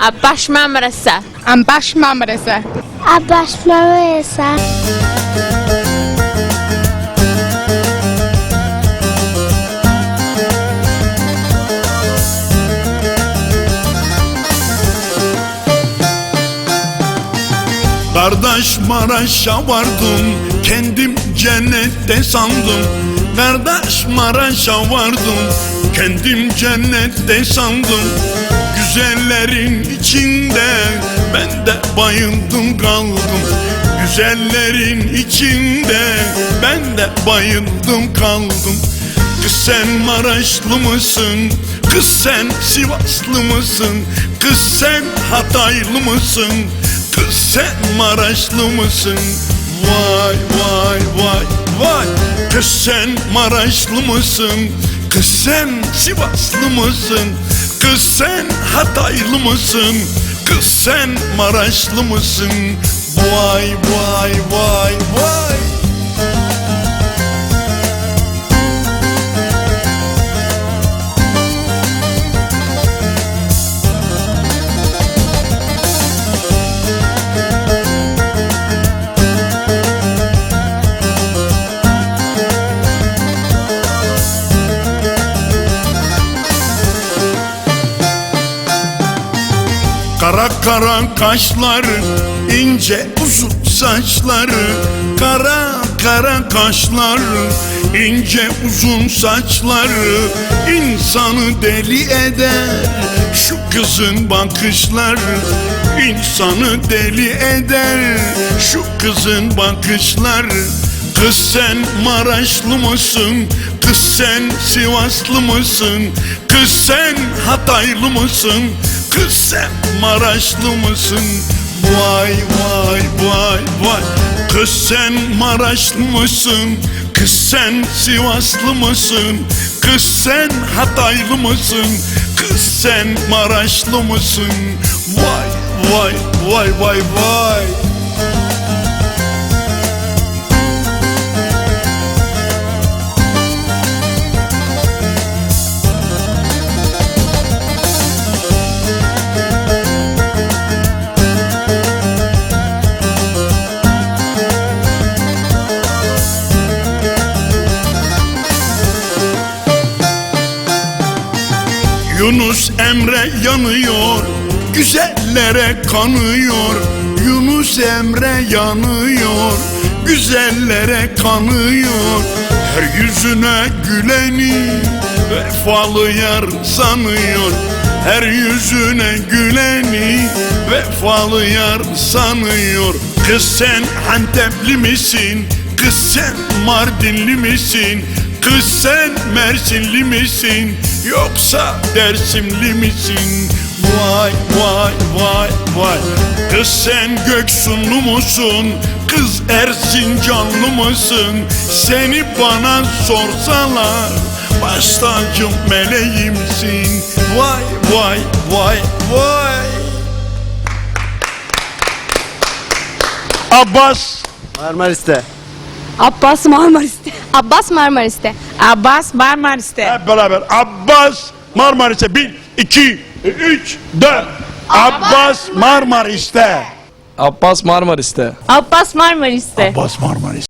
Abbas Marmaris'e. Ambash Marmaris'e. Abbas Marmaris'e. Kardeş Maraş'a vardım Kendim cennette sandım Kardeş Maraş'a vardım Kendim cennette sandım Güzellerin içinde Ben de bayıldım kaldım Güzellerin içinde Ben de bayıldım kaldım Kız sen Maraşlı mısın? Kız sen Sivaslı mısın? Kız sen Hataylı mısın? Kız sen Maraşlı mısın? Vay vay vay vay Kız sen Maraşlı mısın? Kız sen Sivaslı mısın? Kız sen Hataylı mısın? Kız sen Maraşlı mısın? Vay vay vay vay Kara kara kaşları, ince uzun saçları Kara kara kaşları, ince uzun saçları insanı deli eder Şu kızın bakışları insanı deli eder Şu kızın bakışları Kız sen Maraşlı mısın? Kız sen Sivaslı mısın? Kız sen Hataylı mısın? Kız sen Maraşlı mısın? Vay vay vay vay Kız sen Maraşlı mısın? Kız sen Sivaslı mısın? Kız sen Hataylı mısın? Kız sen Maraşlı mısın? Vay vay vay vay vay Yunus Emre yanıyor Güzellere kanıyor. Yunus Emre yanıyor Güzellere kanıyor. Her yüzüne güleni Vefalı yar sanıyor. Her yüzüne güleni Vefalı yar sanıyor. Kız sen Antepli misin? Kız sen Mardinli misin? Kız sen Mersinli misin yoksa Dersimli misin? Vay vay vay vay Kız sen Göksunlu musun? Kız Erzincanlı mısın? Seni bana sorsalar Baş tacım meleğimsin Vay vay vay vay Abbas Marmaris'te. Abbas Marmaris'te. Abbas Marmaris'te. Abbas Marmaris'te. Hep beraber Abbas Marmaris'e 1, 2, 3, 4 Abbas Marmaris'te Abbas Marmaris'te. Abbas Marmaris'te. Abbas Marmaris